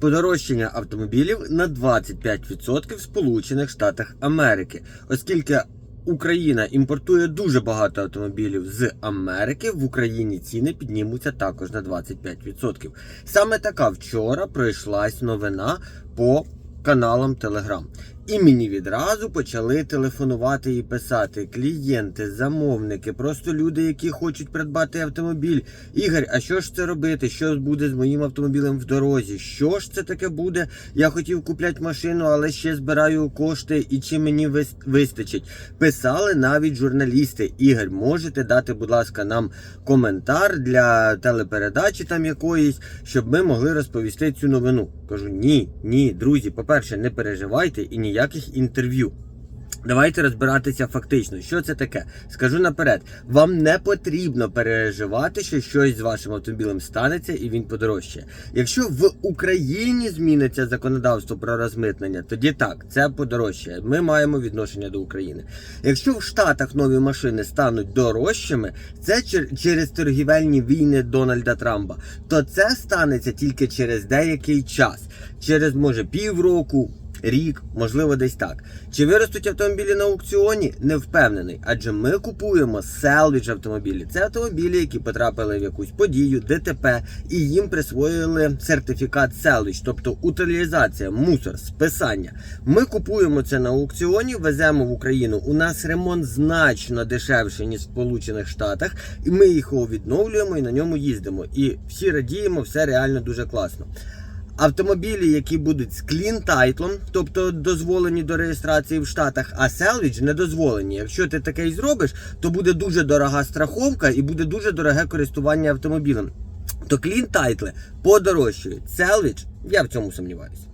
подорожчання автомобілів на 25% в Сполучених Штатах Америки, оскільки Україна імпортує дуже багато автомобілів з Америки. В Україні ціни піднімуться також на 25%. Саме така вчора пройшлась новина по каналам Telegram. І мені відразу почали телефонувати і писати клієнти, замовники, просто люди, які хочуть придбати автомобіль. Ігор, а що ж це робити? Що буде з моїм автомобілем в дорозі? Що ж це таке буде? Я хотів купляти машину, але ще збираю кошти і чи мені вистачить. Писали навіть журналісти. Ігор, можете дати, будь ласка, нам коментар для телепередачі там якоїсь, щоб ми могли розповісти цю новину. Кажу, ні, ні, друзі, по-перше, не переживайте і ніяких інтерв'ю. Давайте розбиратися фактично, що це таке. Скажу наперед, вам не потрібно переживати, що щось з вашим автомобілем станеться і він подорожчає. Якщо в Україні зміниться законодавство про розмитнення, тоді так, це подорожчає. Ми маємо відношення до України. Якщо в Штатах нові машини стануть дорожчими, це чер- через торгівельні війни Дональда Трампа, то це станеться тільки через деякий час, через може півроку. Рік, можливо, десь так. Чи виростуть автомобілі на аукціоні? Не впевнений, адже ми купуємо селвідж автомобілі. Це автомобілі, які потрапили в якусь подію, ДТП, і їм присвоїли сертифікат селвідж, тобто утилізація, мусор, списання. Ми купуємо це на аукціоні, веземо в Україну. У нас ремонт значно дешевший, ніж в Сполучених Штатах, і ми їх відновлюємо і на ньому їздимо. І всі радіємо, все реально дуже класно. Автомобілі, які будуть з клін тайтлом, тобто дозволені до реєстрації в Штатах, а селвідж не дозволені. Якщо ти таке зробиш, то буде дуже дорога страховка і буде дуже дороге користування автомобілем. То клін тайтли подорожчують. Селвідж, я в цьому сумніваюся.